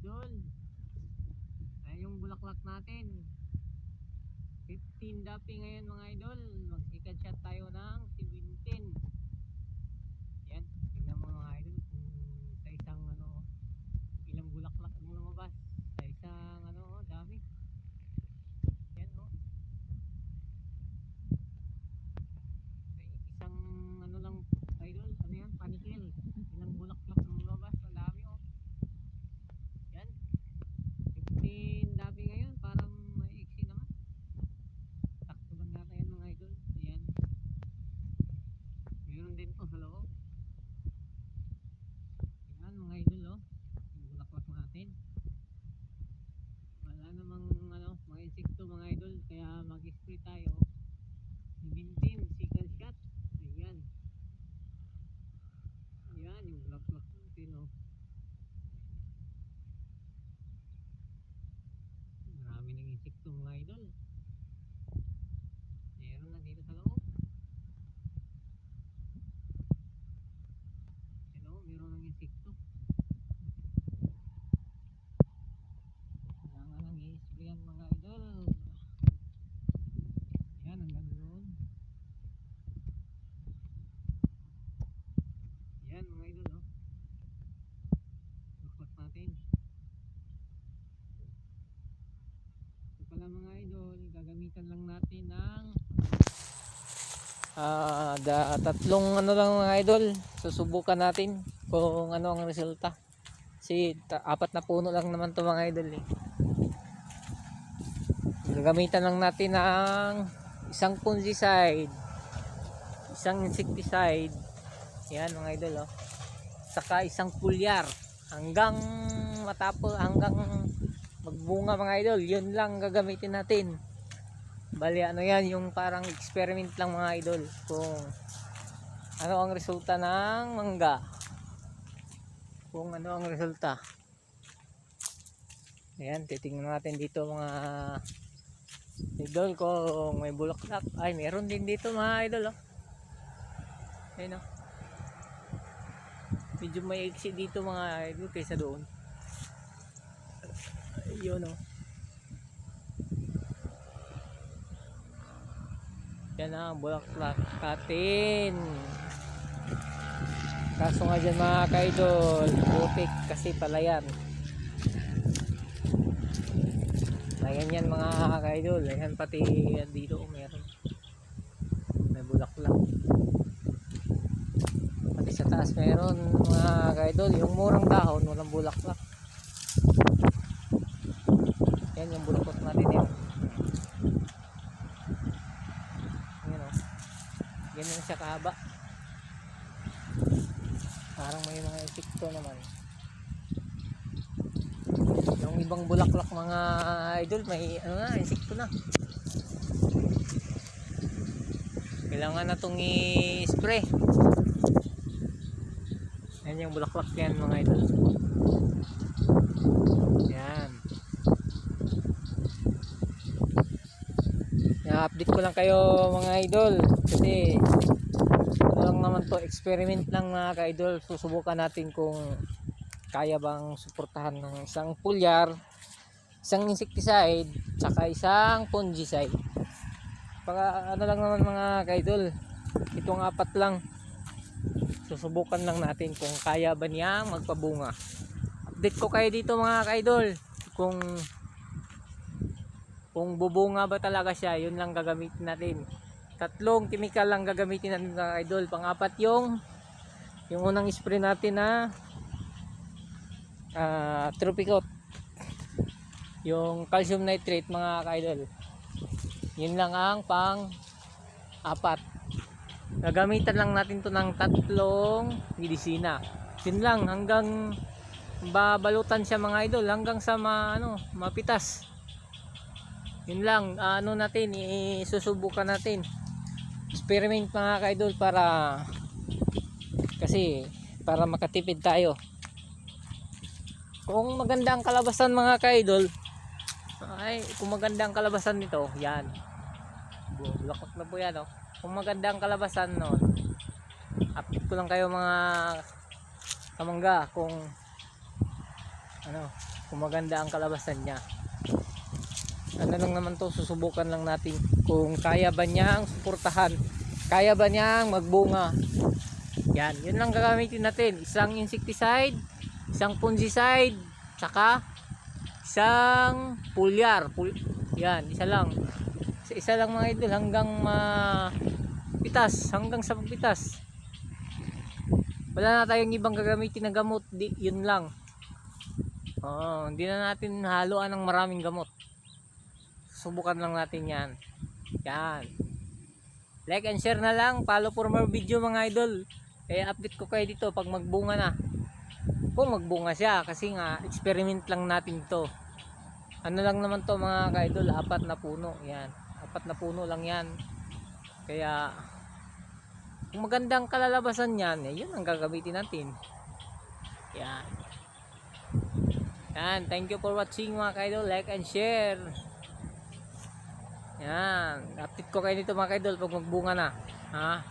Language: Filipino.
idol. Ay yung bulaklak natin. 15 dapi ngayon mga idol. Mag-second shot tayo ng 17. Yan. Tingnan mo mga idol kung sa isang ano ilang bulaklak ang lumabas. Sa isang ano oh, dami. Yan oh. Sa isang ano lang idol, ano yan? Panikil. Ilang bulaklak ang lumabas. Ang dami oh. Yan. 15 dami ngayon. Parang maiksi naman. Sakto lang yata yan mga idol. Ayan. Meron din to sa loob. Yan mga idol oh. Yung bulaklak natin. Wala namang ano, mga insekto mga idol. Kaya mag-spray tayo. 17 second shot. Ayan. Ayan yung bulaklak natin oh. Marami ng insekto mga idol. Meron na dito sa loob. Yan o, meron ng insekto. Kailangan lang i-sprayan mga idol. Yan, hanggang doon. Yan mga idol oh. Lukot natin. Ito pala mga idol, gagamitan lang natin ng ah da, tatlong ano lang mga idol. Susubukan natin kung ano ang resulta. Ta- apat na puno lang naman to mga idol eh. Gagamitan lang natin ng isang fungicide, isang insecticide. Yan mga idol oh. Saka isang pulyar hanggang matapos hanggang magbunga mga idol. Yun lang gagamitin natin. Bali ano yan? Yung parang experiment lang mga idol. Kung ano ang resulta ng mangga. Kung ano ang resulta. Ayan titingnan natin dito mga idol kung may bulaklak. Ay meron din dito mga idol oh. ayun oh. medyo may exit dito mga idol kaysa doon yun o. Yan ang bulaklak natin. Kaso nga dyan mga kaidol, putik kasi palayan. Ayan yan mga kaidol. Ayan pati yan dito meron. May bulaklak. Pati sa taas meron mga kaidol. Yung murang dahon, walang bulaklak. Yan yung bulaklak natin yun. Yan o. Ganyan siya kahaba. Parang may mga insekto naman. Yung ibang bulaklak mga idol, may ano na, insekto na. Kailangan na itong i-spray. Yan yung bulaklak yan mga idol. Yan. Na-update ko lang kayo mga idol. Kasi ano lang naman to. Experiment lang mga ka-idol. Susubukan natin kung kaya bang suportahan ng isang pulyar isang insecticide tsaka isang fungicide. Para ano lang naman mga ka-idol. Itong apat lang. Susubukan lang natin kung kaya ba niyang magpabunga. Update ko kayo dito mga ka-idol kung kung bubunga ba talaga siya yun lang gagamitin natin. Tatlong chemical lang gagamitin natin mga idol. Pangapat yung yung unang spray natin na uh, tropicot. Yung calcium nitrate mga idol yun lang ang pang apat gagamitan lang natin to ng tatlong medisina. Yun lang hanggang babalutan siya mga idol. Hanggang sa ma, ano, mapitas yun lang ano natin isusubukan natin. Experiment mga ka-idol para kasi para makatipid tayo. Kung maganda ang kalabasan mga ka-idol ay kung maganda ang kalabasan nito yan. Bulakot na po yan oh. kung maganda ang kalabasan no update ko lang kayo mga kamangga kung ano kung maganda ang kalabasan niya ano lang naman to susubukan lang natin kung kaya ba niyang suportahan. Kaya ba niyang magbunga. Yan yun lang gagamitin natin. Isang insecticide isang fungicide tsaka isang pulyar. Pul yan isa lang. Isa, isa lang mga idol hanggang mapitas hanggang sa pagpitas wala na tayong ibang gagamitin na gamot di, yun lang. Oo, hindi na natin haluan ng maraming gamot subukan lang natin yan. Yan. Like and share na lang. Follow for more video mga idol. Kaya update ko kayo dito pag magbunga na. Kung magbunga siya kasi nga experiment lang natin to. Ano lang naman to mga ka-idol apat na puno. Yan. Apat na puno lang yan. Kaya kung magandang kalalabasan yan eh, yun ang gagamitin natin. Yan. Yan. Thank you for watching mga ka-idol. Like and share yan. Update ko kayo dito mga ka-idol pag magbunga na. Ha